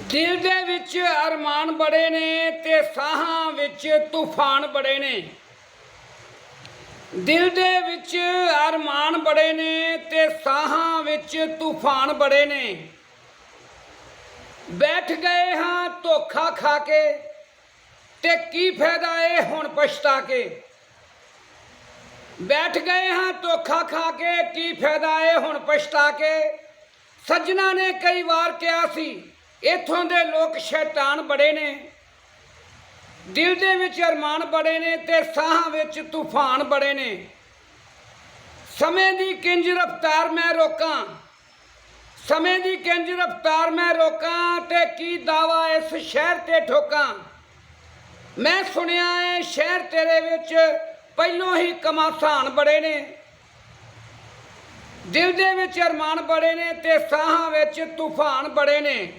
ਦਿਲ ਦੇ ਵਿੱਚ ਅਰਮਾਨ ਬੜੇ ਨੇ ਤੇ ਸਾਹਾਂ ਵਿੱਚ ਤੂਫਾਨ ਬੜੇ ਨੇ। ਦਿਲ ਦੇ ਵਿੱਚ ਅਰਮਾਨ ਬੜੇ ਨੇ ਤੇ ਸਾਹਾਂ ਵਿੱਚ ਤੂਫਾਨ ਬੜੇ ਨੇ। ਬੈਠ ਗਏ ਹਾਂ ਧੋਖਾ ਖਾ ਕੇ ਤੇ ਕੀ ਫਾਇਦਾ ਏ ਹੁਣ ਪਛਤਾ ਕੇ। ਬੈਠ ਗਏ ਹਾਂ ਧੋਖਾ ਖਾ ਕੇ, ਕੀ ਫਾਇਦਾ ਏ ਹੁਣ ਪਛਤਾ ਕੇ। ਸੱਜਣਾ ਨੇ ਕਈ ਵਾਰ ਕਿਹਾ ਸੀ ਇਥੋਂ ਦੇ ਲੋਕ ਸ਼ੈਤਾਨ ਬੜੇ ਨੇ। ਦਿਲ ਦੇ ਵਿੱਚ ਅਰਮਾਨ ਬੜੇ ਨੇ ਤੇ ਸਾਹਾਂ ਵਿੱਚ ਤੂਫਾਨ ਬੜੇ ਨੇ। ਸਮੇਂ ਦੀ ਕਿੰਜ ਰਫ਼ਤਾਰ ਮੈਂ ਰੋਕਾਂ। ਸਮੇਂ ਦੀ ਕਿੰਜ ਰਫ਼ਤਾਰ ਮੈਂ ਰੋਕਾਂ ਤੇ ਕੀ ਦਾਵਾ ਇਸ ਸ਼ਹਿਰ ਤੇ ਠੋਕਾਂ। ਮੈਂ ਸੁਣਿਆ ਏ ਸ਼ਹਿਰ ਤੇਰੇ ਵਿੱਚ ਪਹਿਲੋਂ ਹੀ ਕਮਾਸਾਨ ਬੜੇ ਨੇ। ਦਿਲ ਦੇ ਵਿੱਚ ਅਰਮਾਨ ਬੜੇ ਨੇ ਤੇ ਸਾਹਾਂ ਵਿੱਚ ਤੂਫਾਨ ਬੜੇ ਨੇ।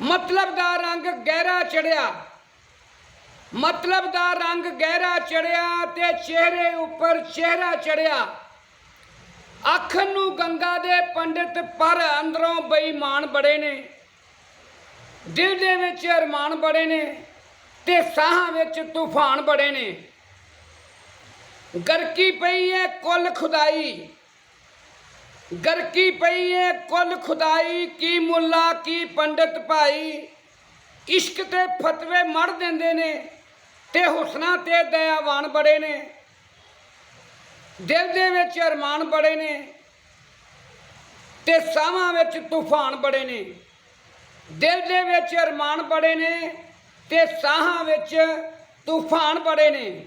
ਮਤਲਬ ਦਾ ਰੰਗ ਗਹਿਰਾ ਚੜਿਆ। ਮਤਲਬ ਦਾ ਰੰਗ ਗਹਿਰਾ ਚੜਿਆ ਤੇ ਚਿਹਰੇ ਉੱਪਰ ਚਿਹਰਾ ਚੜਿਆ। ਅੱਖ ਨੂੰ ਗੰਗਾ ਦੇ ਪੰਡਿਤ ਪਰ ਅੰਦਰੋਂ ਬੇਈਮਾਨ ਬੜੇ ਨੇ। ਦਿਲ ਦੇ ਵਿੱਚ ਅਰਮਾਨ ਬੜੇ ਨੇ ਤੇ ਸਾਹਾਂ ਵਿੱਚ ਤੂਫਾਨ ਬੜੇ ਨੇ। ਗਰਕੀ ਪਈ ਹੈ ਕੁੱਲ ਖੁਦਾਈ। ਗਰਕੀ ਪਈ ਏ, ਕੁੱਲ ਖੁਦਾਈ, ਕੀ ਮੁੱਲਾ, ਕੀ ਪੰਡਤ ਭਾਈ? ਇਸ਼ਕ ਤੇ ਫਤਵੇ ਮੜ ਦਿੰਦੇ ਨੇ ਤੇ ਹੁਸਨਾ ਤੇ ਦਇਆਵਾਨ ਬੜੇ ਨੇ। ਦਿਲ ਦੇ ਵਿੱਚ ਅਰਮਾਨ ਬੜੇ ਨੇ ਤੇ ਸਾਹਾਂ ਵਿੱਚ ਤੂਫਾਨ ਬੜੇ ਨੇ। ਦਿਲ ਦੇ ਵਿੱਚ ਅਰਮਾਨ ਬੜੇ ਨੇ ਤੇ ਸਾਹਾਂ ਵਿੱਚ ਤੂਫਾਨ ਬੜੇ ਨੇ।